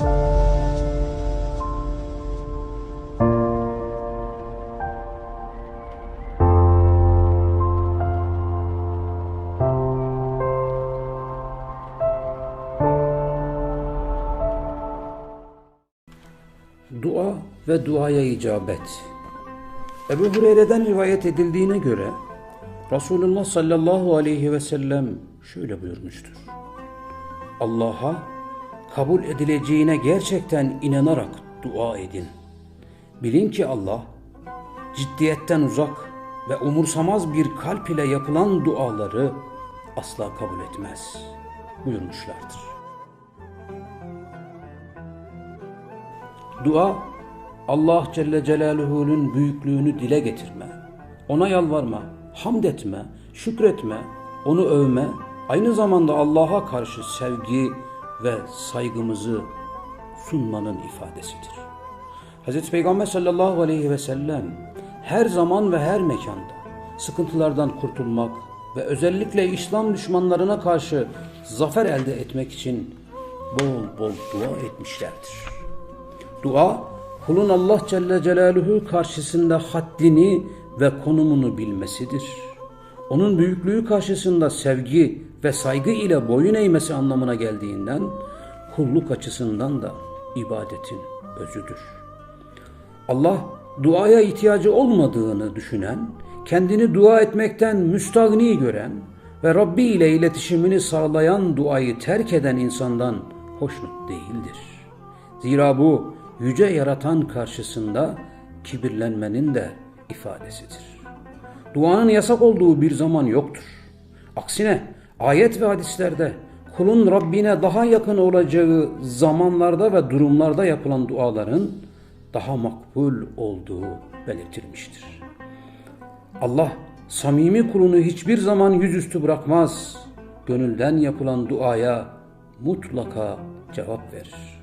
Dua ve duaya icabet. Ebu Hureyre'den rivayet edildiğine göre Resulullah sallallahu aleyhi ve sellem şöyle buyurmuştur. Allah'a kabul edileceğine gerçekten inanarak dua edin. Bilin ki Allah ciddiyetten uzak ve umursamaz bir kalp ile yapılan duaları asla kabul etmez buyurmuşlardır. Dua, Allah Celle Celaluhu'nun büyüklüğünü dile getirme, ona yalvarma, hamd etme, şükretme, onu övme, aynı zamanda Allah'a karşı sevgi ve saygımızı sunmanın ifadesidir. Hz. Peygamber sallallahu aleyhi ve sellem her zaman ve her mekanda sıkıntılardan kurtulmak ve özellikle İslam düşmanlarına karşı zafer elde etmek için bol bol dua etmişlerdir. Dua, kulun Allah Celle Celaluhu karşısında haddini ve konumunu bilmesidir. Onun büyüklüğü karşısında sevgi ve saygı ile boyun eğmesi anlamına geldiğinden kulluk açısından da ibadetin özüdür. Allah duaya ihtiyacı olmadığını düşünen, kendini dua etmekten müstahni gören ve Rabbi ile iletişimini sağlayan duayı terk eden insandan hoşnut değildir. Zira bu yüce yaratan karşısında kibirlenmenin de ifadesidir. Duanın yasak olduğu bir zaman yoktur. Aksine ayet ve hadislerde kulun Rabbine daha yakın olacağı zamanlarda ve durumlarda yapılan duaların daha makbul olduğu belirtilmiştir. Allah samimi kulunu hiçbir zaman yüzüstü bırakmaz. Gönülden yapılan duaya mutlaka cevap verir.